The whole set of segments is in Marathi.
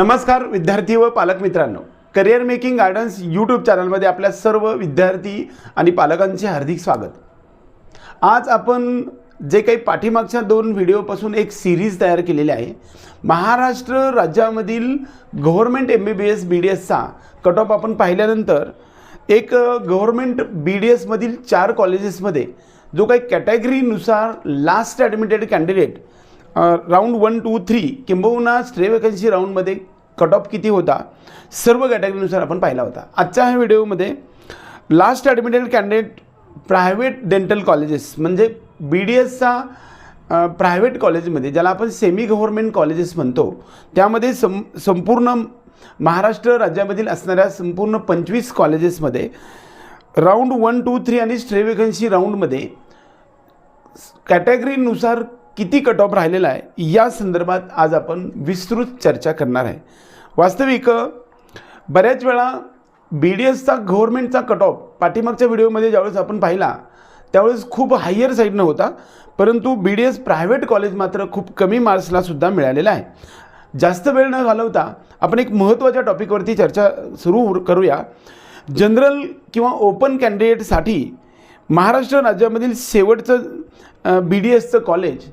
नमस्कार विद्यार्थी व पालक मित्रांनो. करिअर मेकिंग गार्डन्स यूट्यूब चॅनलमध्ये आपल्या सर्व विद्यार्थी आणि पालकांचे हार्दिक स्वागत. आज आपण जे काही पाठीमागच्या दोन व्हिडिओपासून एक सिरीज तयार केलेली आहे. महाराष्ट्र राज्यामधील government M B B S B D एसचा cut off आपण पाहिल्यानंतर एक गव्हर्मेंट बी डी एसमधील चार कॉलेजेसमध्ये जो काही कॅटेगरीनुसार last admitted candidate round one two three किंबहुना स्ट्रे वेकन्सी राऊंडमध्ये कट ऑफ किती होता? सर्व कॅटेगरीनुसार आपण पाहिला होता. आजच्या ह्या व्हिडिओमध्ये last admitted candidate private dental colleges म्हणजे बी डी एसचा प्रायव्हेट कॉलेजमध्ये ज्याला आपण सेमी गव्हर्मेंट कॉलेजेस म्हणतो त्यामध्ये सं संपूर्ण महाराष्ट्र राज्यामधील असणाऱ्या संपूर्ण पंचवीस कॉलेजेसमध्ये राऊंड वन टू थ्री आणि स्ट्रे वेकन्सी राऊंडमध्ये कॅटेगरीनुसार किती कट ऑफ राहिलेला आहे या संदर्भात आज आपण विस्तृत चर्चा करणार आहे. वास्तविक बऱ्याच वेळा बी डी एसचा गव्हर्मेंटचा कट ऑफ पाठीमागच्या व्हिडिओमध्ये ज्यावेळेस आपण पाहिला त्यावेळेस खूप हायर साईडनं होता परंतु B D S private college मात्र खूप कमी मार्क्सला सुद्धा मिळालेला आहे. जास्त वेळ न घालवता आपण एक महत्त्वाच्या टॉपिकवरती चर्चा सुरू करूया. जनरल किंवा ओपन कॅन्डिडेटसाठी महाराष्ट्र राज्यामधील शेवटचं बी डी एसचं कॉलेज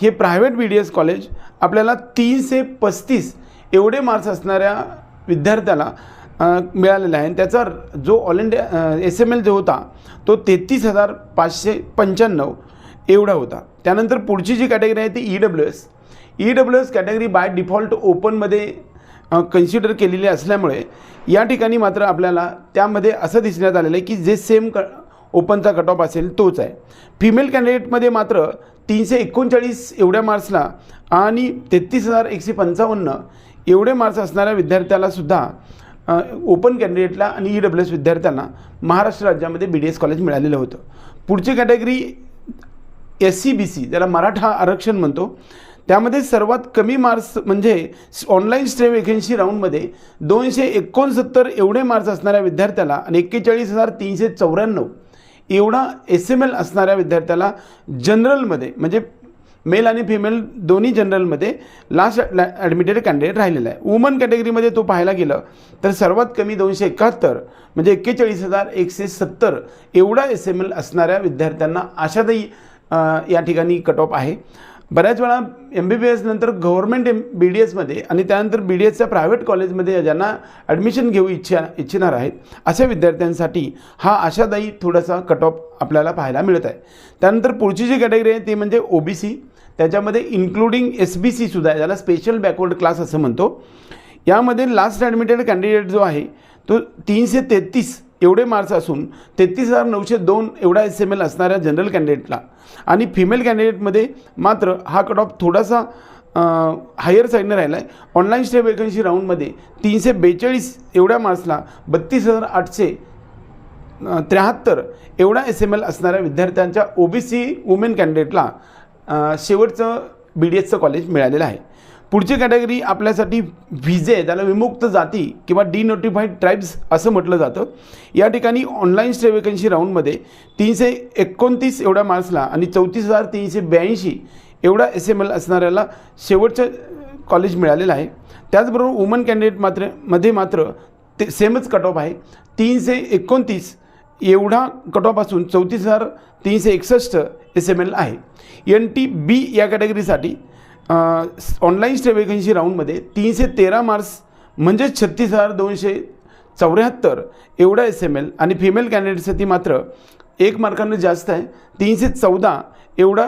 हे private B D S college आपल्याला तीनशे पस्तीस एवढे मार्क्स असणाऱ्या विद्यार्थ्याला मिळालेला आहे. आणि त्याचा जो all India S M L जो होता तो तेहतीस हजार पाचशे पंच्याण्णव एवढा होता. त्यानंतर पुढची जी कॅटेगरी आहे ती E W S E W S category by default ओपनमध्ये कन्सिडर केलेली असल्यामुळे या ठिकाणी मात्र आपल्याला त्यामध्ये असं दिसण्यात आलेलं आहे की जे सेम क ओपनचा कट ऑफ असेल तोच आहे. फिमेल कॅन्डिडेटमध्ये मात्र तीनशे एकोणचाळीस एवढ्या मार्क्सला आणि तेहतीस हजार एकशे पंचावन्न एवढे मार्क्स असणाऱ्या विद्यार्थ्यालासुद्धा ओपन कॅन्डिडेटला आणि ई डब्ल्यू एस विद्यार्थ्यांना महाराष्ट्र राज्यामध्ये बी डी एस कॉलेज मिळालेलं होतं. पुढची category S C B C ज्याला मराठा आरक्षण म्हणतो. त्यामध्ये सर्वात कमी मार्क्स म्हणजे ऑनलाईन स्टे वेकेन्सी राऊंडमध्ये दोनशे एकोणसत्तर एवढे मार्क्स असणाऱ्या विद्यार्थ्याला आणि एक्केचाळीस हजार तीनशे चौऱ्याण्णव एवढा एस एम एल असणाऱ्या विद्यार्थ्याला जनरलमध्ये म्हणजे मेल आणि फिमेल दोन्ही जनरलमध्ये लास्ट ॲडमिटेड कॅन्डिडेट राहिलेला आहे. वुमन कॅटेगरीमध्ये तो पाहायला गेलं तर सर्वात कमी दोनशे एकाहत्तर म्हणजे एक्केचाळीस हजार एकशे सत्तर एवढा एस एम एल असणाऱ्या विद्यार्थ्यांना आशादायी या ठिकाणी कट ऑफ आहे. बऱ्याच वेळा एम बी बी एस नंतर गव्हर्मेंट एम बी डी एसमध्ये आणि त्यानंतर बी डी एसच्या प्रायव्हेट कॉलेजमध्ये ज्यांना ॲडमिशन घेऊ इच्छा इच्छिणार आहेत अशा विद्यार्थ्यांसाठी हा आशादायी थोडासा कट ऑफ आपल्याला पाहायला मिळत आहे. त्यानंतर पुढची जी कॅटेगरी आहे ती म्हणजे ओ बी सी त्याच्यामध्ये इन्क्लुडिंग एस बी सीसुद्धा आहे ज्याला स्पेशल बॅकवर्ड क्लास असं म्हणतो. यामध्ये लास्ट ॲडमिटेड कॅन्डिडेट जो आहे तो तीनशे तेहतीस एवढे मार्क्स असून तेहतीस हजार नऊशे दोन एवढा एस एम एल असणाऱ्या जनरल कॅन्डिडेटला आणि फिमेल कॅन्डिडेटमध्ये मात्र हा कट ऑफ थोडासा हायर साईडनं राहिला आहे ऑनलाईन स्टे वेकन्सी राऊंडमध्ये तीनशे बेचाळीस एवढ्या मार्क्सला बत्तीस हजार आठशे त्र्याहत्तर एवढा एस एम एल असणाऱ्या विद्यार्थ्यांच्या ओ बी सी वुमेन कॅन्डिडेटला शेवटचं बी डी एसचं कॉलेज मिळालेलं आहे. पुढची कॅटेगरी आपल्यासाठी व्हिजे त्याला विमुक्त जाती किंवा डिनोटिफाईड ट्राईब्स असं म्हटलं जातं. या ठिकाणी ऑनलाईन स्टे वेकन्सी राऊंडमध्ये तीनशे एकोणतीस एवढ्या मार्क्सला आणि चौतीस हजार तीनशे ब्याऐंशी एवढा एस एम एल असणाऱ्याला शेवटचं कॉलेज मिळालेलं आहे. त्याचबरोबर वुमन कॅन्डिडेट मात्रमध्ये मात्र ते सेमच कट ऑफ आहे. तीनशे एकोणतीस एवढा कट ऑफ असून चौतीस हजार तीनशे एकसष्ट एस एम एल आहे. एन टी बी या कॅटेगरीसाठी ऑनलाईन स्टे वेकन्सी राऊंडमध्ये तीनशे तेरा मार्क्स म्हणजे छत्तीस हजार दोनशे चौऱ्याहत्तर एवढा एस एम एल आणि फिमेल कॅन्डिडेटसाठी मात्र एक मार्कानं जास्त आहे. तीनशे चौदा एवढा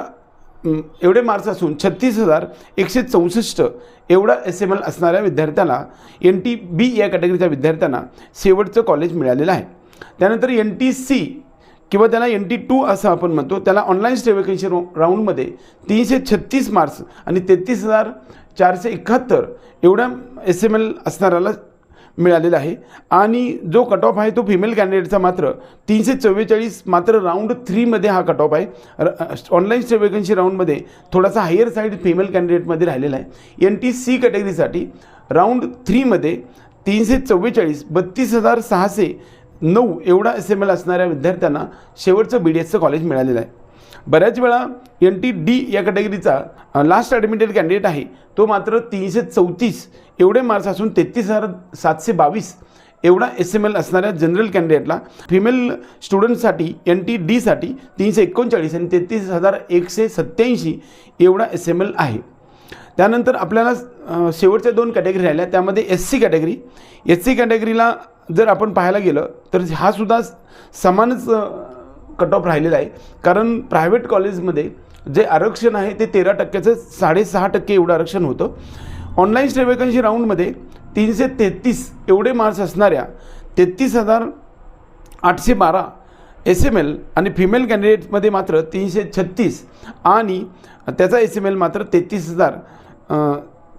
एवढे मार्क्स असून छत्तीस हजार एकशे चौसष्ट एवढा एस एम एल असणाऱ्या विद्यार्थ्याला एन टी बी या कॅटेगरीच्या विद्यार्थ्यांना शेवटचं कॉलेज मिळालेलं आहे. त्यानंतर एन टी सी किंवा त्याला एन टी टू असं आपण म्हणतो त्याला ऑनलाईन स्टे राऊंडमध्ये तीनशे छत्तीस मार्क्स आणि तेहतीस हजार चारशे एकाहत्तर एवढा एस एम एल असणाऱ्याला मिळालेला आहे. आणि जो कट ऑफ आहे तो फिमेल कॅन्डिडेटचा मात्र तीनशे चव्वेचाळीस मात्र राऊंड थ्रीमध्ये हा कट ऑफ आहे ऑनलाईन स्टे राऊंडमध्ये थोडासा हायर साईड फिमेल कॅन्डिडेटमध्ये राहिलेला आहे. एन टी सी कॅटेगरीसाठी राऊंड थ्रीमध्ये तीनशे चव्वेचाळीस बत्तीस हजार सहाशे नऊ एवढा एस एम एल असणाऱ्या विद्यार्थ्यांना शेवटचं बी डी एसचं कॉलेज मिळालेलं आहे. बऱ्याच वेळा एन टी डी या कॅटेगरीचा लास्ट ॲडमिटेड कॅन्डिडेट आहे तो मात्र तीनशे चौतीस एवढे मार्क्स असून तेहतीस हजार सातशे बावीस एवढा एस एम एल असणाऱ्या जनरल कॅन्डिडेटला फिमेल स्टुडंटसाठी एन टी डीसाठी तीनशे एकोणचाळीस आणि तेहतीस हजार एकशे सत्त्याऐंशी एवढा एस एम एल आहे. त्यानंतर आपल्याला शेवटच्या दोन कॅटेगरी राहिल्या त्यामध्ये S C category S C कॅटेगरीला जर आपण पाहायला गेलं तर हा सुद्धा समानच कट ऑफ राहिलेला आहे. कारण प्रायव्हेट कॉलेजमध्ये जे आरक्षण आहे ते तेरा टक्क्याचं साडेसहा टक्के एवढं आरक्षण होतं. ऑनलाईन स्टे वेकन्सी राऊंडमध्ये तीनशे तेहतीस एवढे मार्क्स असणाऱ्या तेहतीस हजार आठशे बारा एस एम एल आणि फिमेल कॅन्डिडेटमध्ये मात्र तीनशे छत्तीस आणि त्याचा एस एम एल मात्र तेहतीस हजार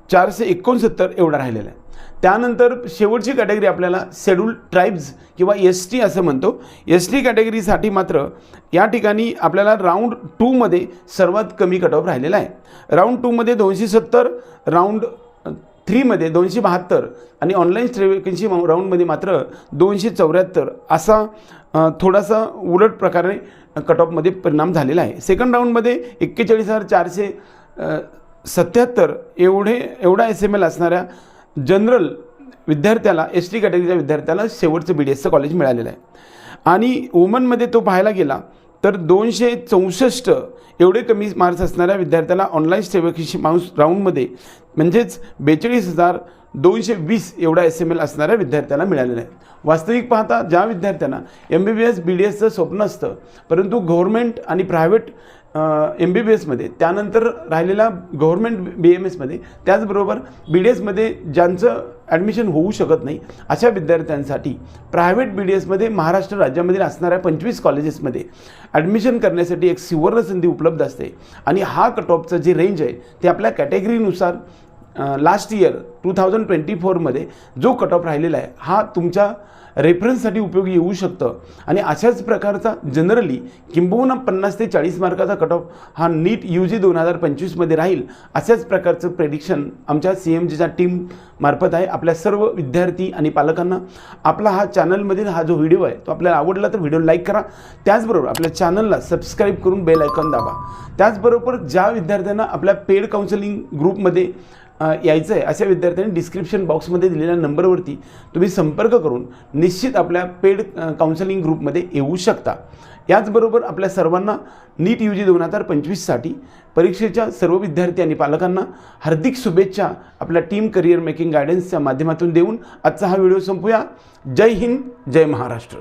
चारशे एकोणसत्तर एवढा राहिलेला आहे. त्यानंतर शेवटची कॅटेगरी आपल्याला शेड्यूल ट्राईब्स किंवा एस टी असं म्हणतो. एस टी कॅटेगरीसाठी मात्र या ठिकाणी आपल्याला राऊंड टूमध्ये सर्वात कमी कट ऑफ राहिलेला आहे. राऊंड टूमध्ये दोनशे सत्तर राऊंड थ्रीमध्ये दोनशे बहात्तर आणि ऑनलाईन स्ट्रेवेकन्सी राऊंडमध्ये मात्र दोनशे चौऱ्याहत्तर असा थोडासा उलट प्रकारे कट ऑफमध्ये परिणाम झालेला आहे. सेकंड राऊंडमध्ये एक्केचाळीस हजार चारशे सत्याहत्तर एवढे एवढा एस एम एल असणाऱ्या जनरल विद्यार्थ्याला एस टी कॅटेगरीच्या विद्यार्थ्याला शेवटचं बी डी एसचं कॉलेज मिळालेलं आहे. आणि वुमनमध्ये तो पाहायला गेला तर दोनशे चौसष्ट एवढे कमी मार्क्स असणाऱ्या विद्यार्थ्याला ऑनलाईन सेवकीशी माऊस राऊंडमध्ये म्हणजेच बेचाळीस हजार दोनशे वीस एवढा एस एम एल असणाऱ्या विद्यार्थ्याला मिळालेला आहे. वास्तविक पाहता ज्या विद्यार्थ्यांना M B B S B D एसचं स्वप्न असतं परंतु गव्हर्मेंट आणि प्रायव्हेट एम बी बी एसमध्ये त्यानंतर राहिलेला गव्हर्मेंट बी एम एसमध्ये त्याचबरोबर बी डी एसमध्ये ज्यांचं ॲडमिशन होऊ शकत नाही अशा विद्यार्थ्यांसाठी प्रायव्हेट बी डी एसमध्ये महाराष्ट्र राज्यामधील असणाऱ्या पंचवीस कॉलेजेसमध्ये ॲडमिशन करण्यासाठी एक सुवर्ण संधी उपलब्ध असते. आणि हा कट ऑफचं जे रेंज आहे ते आपल्या कॅटेगरीनुसार last year two thousand twenty फोरमध्ये जो कट ऑफ राहिलेला आहे हा तुमच्या रेफरन्ससाठी उपयोगी येऊ शकतं. आणि अशाच प्रकारचा जनरली किंबहुना पन्नास ते चाळीस मार्काचा कट ऑफ हा नीट यू जी दोन हजार पंचवीसमध्ये राहील अशाच प्रकारचं प्रेडिक्शन आमच्या सी एम जीच्या टीम मार्फत आहे. आपल्या सर्व विद्यार्थी आणि पालकांना आपला हा चॅनलमधील हा जो व्हिडिओ आहे तो आपल्याला आवडला तर व्हिडिओ लाईक करा. त्याचबरोबर आपल्या चॅनलला सबस्क्राईब करून बेल आयकॉन दाबा. त्याचबरोबर ज्या विद्यार्थ्यांना आपल्या पेड काउन्सिलिंग ग्रुपमध्ये यायचं आहे अशा विद्यार्थ्यांनी डिस्क्रिप्शन बॉक्समध्ये दिलेल्या नंबरवरती तुम्ही संपर्क करून निश्चित आपल्या पेड काउन्सिलिंग ग्रुपमध्ये येऊ शकता. याचबरोबर आपल्या सर्वांना नीट यू जी दोन हजार पंचवीससाठी परीक्षेच्या सर्व विद्यार्थी आणि पालकांना हार्दिक शुभेच्छा आपल्या टीम करिअर मेकिंग गायडन्सच्या माध्यमातून देऊन आजचा हा व्हिडिओ संपूया. जय हिंद जय महाराष्ट्र.